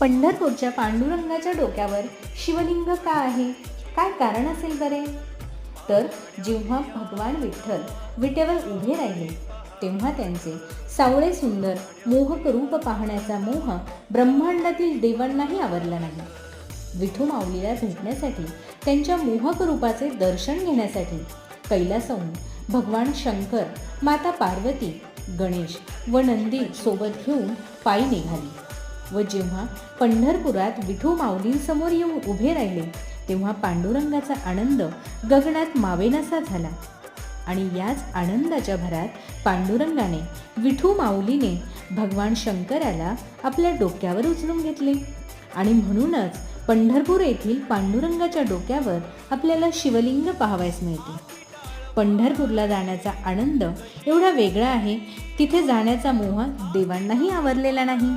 पंढरपूरच्या पांडुरंगाच्या डोक्यावर शिवलिंग का आहे? काय कारण असेल बरे? तर जेव्हा भगवान विठ्ठल विटेवर उभे राहिले तेव्हा त्यांचे सावळे सुंदर मोहक रूप पाहण्याचा मोह ब्रह्मांडातील देवांनाही आवरला नाही. विठू माऊलीला भेटण्यासाठी त्यांच्या मोहक रूपाचे दर्शन घेण्यासाठी कैलासहून भगवान शंकर माता पार्वती गणेश व नंदी सोबत घेऊन पायी निघाली. व जेव्हा पंढरपुरात विठू माऊलींसमोर येऊन उभे राहिले तेव्हा पांडुरंगाचा आनंद गगनात मावेनासा झाला. आणि याच आनंदाच्या भरात पांडुरंगाने विठू माऊलीने भगवान शंकराला आपल्या डोक्यावर उचलून घेतले. आणि म्हणूनच पंढरपूर येथील पांडुरंगाच्या डोक्यावर आपल्याला शिवलिंग पाहावयास मिळते. पंढरपूरला जाण्याचा आनंद एवढा वेगळा आहे तिथे जाण्याचा मोह देवांनाही आवरलेला नाही.